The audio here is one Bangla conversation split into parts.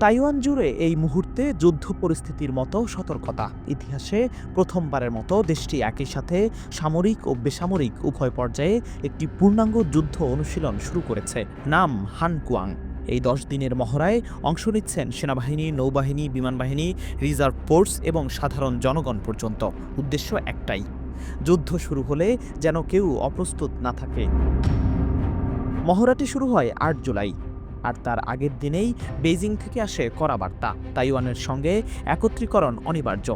তাইওয়ান জুড়ে এই মুহূর্তে যুদ্ধ পরিস্থিতির মতো সতর্কতা। ইতিহাসে প্রথমবারের মতো দেশটি একই সাথে সামরিক ও বেসামরিক উভয় পর্যায়ে একটি পূর্ণাঙ্গ যুদ্ধ অনুশীলন শুরু করেছে। নাম হানকুয়াং। এই দশ দিনের মহড়ায় অংশ নিচ্ছেন সেনাবাহিনী, নৌবাহিনী বিমান বাহিনী রিজার্ভ ফোর্স এবং সাধারণ জনগণ পর্যন্ত। উদ্দেশ্য একটাই, যুদ্ধ শুরু হলে যেন কেউ অপ্রস্তুত না থাকে। মহড়াটি শুরু হয় আট জুলাই। আর তার আগের দিনেই বেইজিং থেকে আসে কড়া বার্তা, তাইওয়ানের সঙ্গে একত্রীকরণ অনিবার্য।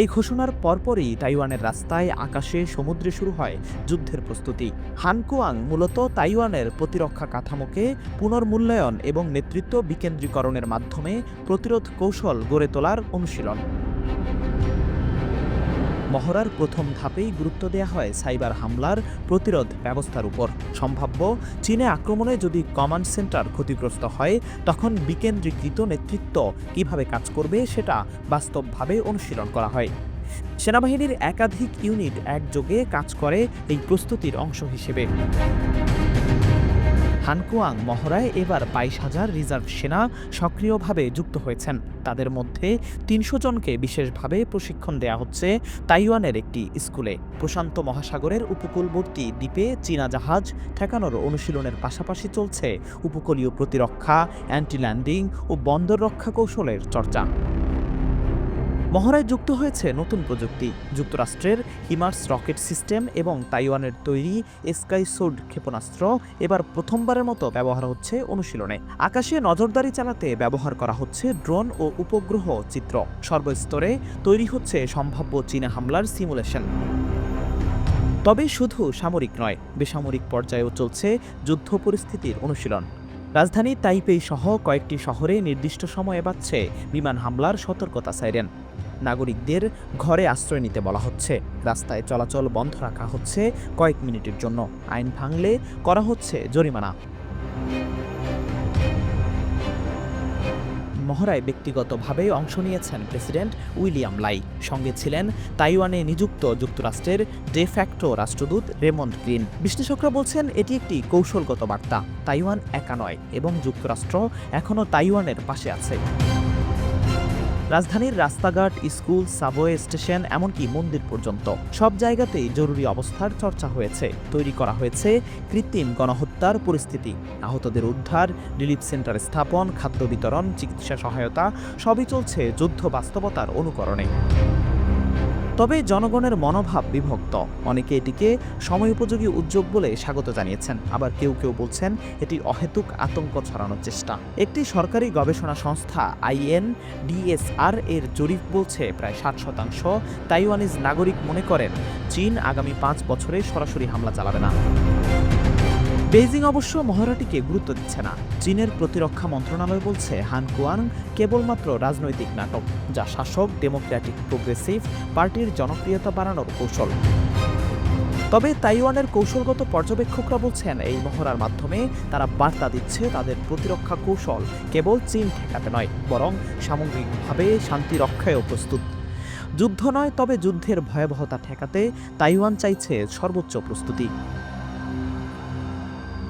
এই ঘোষণার পরপরই তাইওয়ানের রাস্তায় আকাশে সমুদ্রে শুরু হয় যুদ্ধের প্রস্তুতি। হানকুয়াং মূলত তাইওয়ানের প্রতিরক্ষা কাঠামোকে পুনর্মূল্যায়ন এবং নেতৃত্ব বিকেন্দ্রীকরণের মাধ্যমে প্রতিরোধ কৌশল গড়ে তোলার অনুশীলন। মহড়ার প্রথম ধাপেই গুরুত্ব দেওয়া হয় সাইবার হামলার প্রতিরোধ ব্যবস্থার উপর। সম্ভাব্য চীনে আক্রমণে যদি কমান্ড সেন্টার ক্ষতিগ্রস্ত হয়, তখন বিকেন্দ্রীকৃত নেতৃত্ব কীভাবে কাজ করবে সেটা বাস্তবভাবে অনুশীলন করা হয়। সেনাবাহিনীর একাধিক ইউনিট একযোগে কাজ করে এই প্রস্তুতির অংশ হিসেবে। হানকুয়াং মহড়ায় এবার বাইশ হাজার রিজার্ভ সেনা সক্রিয়ভাবে যুক্ত হয়েছেন। তাদের মধ্যে তিনশো জনকে বিশেষভাবে প্রশিক্ষণ দেয়া হচ্ছে তাইওয়ানের একটি স্কুলে। প্রশান্ত মহাসাগরের উপকূলবর্তী দ্বীপে চীনা জাহাজ ঠেকানোর অনুশীলনের পাশাপাশি চলছে উপকূলীয় প্রতিরক্ষা অ্যান্টি ল্যান্ডিং ও বন্দর রক্ষা কৌশলের চর্চা। মহড়ায় যুক্ত হয়েছে নতুন প্রযুক্তি। যুক্তরাষ্ট্রের হিমার্স রকেট সিস্টেম এবং তাইওয়ানের তৈরি স্কাই সোড ক্ষেপণাস্ত্র এবার প্রথমবারের মতো ব্যবহার হচ্ছে অনুশীলনে। আকাশে নজরদারি চালাতে ব্যবহার করা হচ্ছে ড্রোন ও উপগ্রহ চিত্র। সর্বস্তরে তৈরি হচ্ছে সম্ভাব্য চীনা হামলার সিমুলেশন। তবে শুধু সামরিক নয়, বেসামরিক পর্যায়েও চলছে যুদ্ধ পরিস্থিতির অনুশীলন। রাজধানী তাইপেই সহ কয়েকটি শহরে নির্দিষ্ট সময়ে বাজছে বিমান হামলার সতর্কতা সাইরেন। নাগরিকদের ঘরে আশ্রয় নিতে বলা হচ্ছে। রাস্তায় চলাচল বন্ধ রাখা হচ্ছে কয়েক মিনিটের জন্য। আইন ভাঙলে করা হচ্ছে জরিমানা। মহড়ায় ব্যক্তিগতভাবে অংশ নিয়েছেন প্রেসিডেন্ট উইলিয়াম লাই। সঙ্গে ছিলেন তাইওয়ানে নিযুক্ত যুক্তরাষ্ট্রের ডে ফ্যাক্টো রাষ্ট্রদূত রেমন্ড গ্রিন। বিশ্লেষকরা বলছেন এটি একটি কৌশলগত বার্তা, তাইওয়ান একা নয়, এবং যুক্তরাষ্ট্র এখনও তাইওয়ানের পাশে আছে। রাজধানীর রাস্তাঘাট, স্কুল, সাবওয়ে স্টেশন, এমনকি মন্দির পর্যন্ত। সব জায়গাতেই জরুরি অবস্থার চর্চা হয়েছে। তৈরি করা হয়েছে কৃত্রিম গণহত্যার পরিস্থিতি। আহতদের উদ্ধার, রিলিফ সেন্টার স্থাপন, খাদ্য বিতরণ, চিকিৎসা সহায়তা, সবই চলছে যুদ্ধ বাস্তবতার অনুকরণে। তবে জনগণের মনোভাব বিভক্ত। অনেকে এটিকে সময়োপযোগী উদ্যোগ বলে স্বাগত জানিয়েছেন। আবার কেউ কেউ বলছেন এটি অহেতুক আতঙ্ক ছড়ানোর চেষ্টা। একটি সরকারি গবেষণা সংস্থা, আইএন, ডিএসআর এর জরিপ বলছে প্রায় ষাট শতাংশ তাইওয়ানিজ নাগরিক মনে করেন, চীন আগামী পাঁচ বছরে সরাসরি হামলা চালাবে না। বেইজিং অবশ্য মহড়াটিকে গুরুত্ব দিচ্ছে না। চীনের প্রতিরক্ষা মন্ত্রণালয় বলছে, হানকুয়াং কেবলমাত্র রাজনৈতিক নাটক, যা শাসক, ডেমোক্র্যাটিক, প্রোগ্রেসিভ পার্টির জনপ্রিয়তা বাড়ানোর কৌশল। তবে তাইওয়ানের কৌশলগত পর্যবেক্ষকরা বলছেন, এই মহড়ার মাধ্যমে তারা বার্তা দিচ্ছে তাদের প্রতিরক্ষা কৌশল কেবল চীন ঠেকাতে নয়, বরং সামগ্রিকভাবে শান্তি রক্ষায়ও প্রস্তুত। যুদ্ধ নয়, তবে যুদ্ধের ভয়াবহতা ঠেকাতে তাইওয়ান চাইছে সর্বোচ্চ প্রস্তুতি।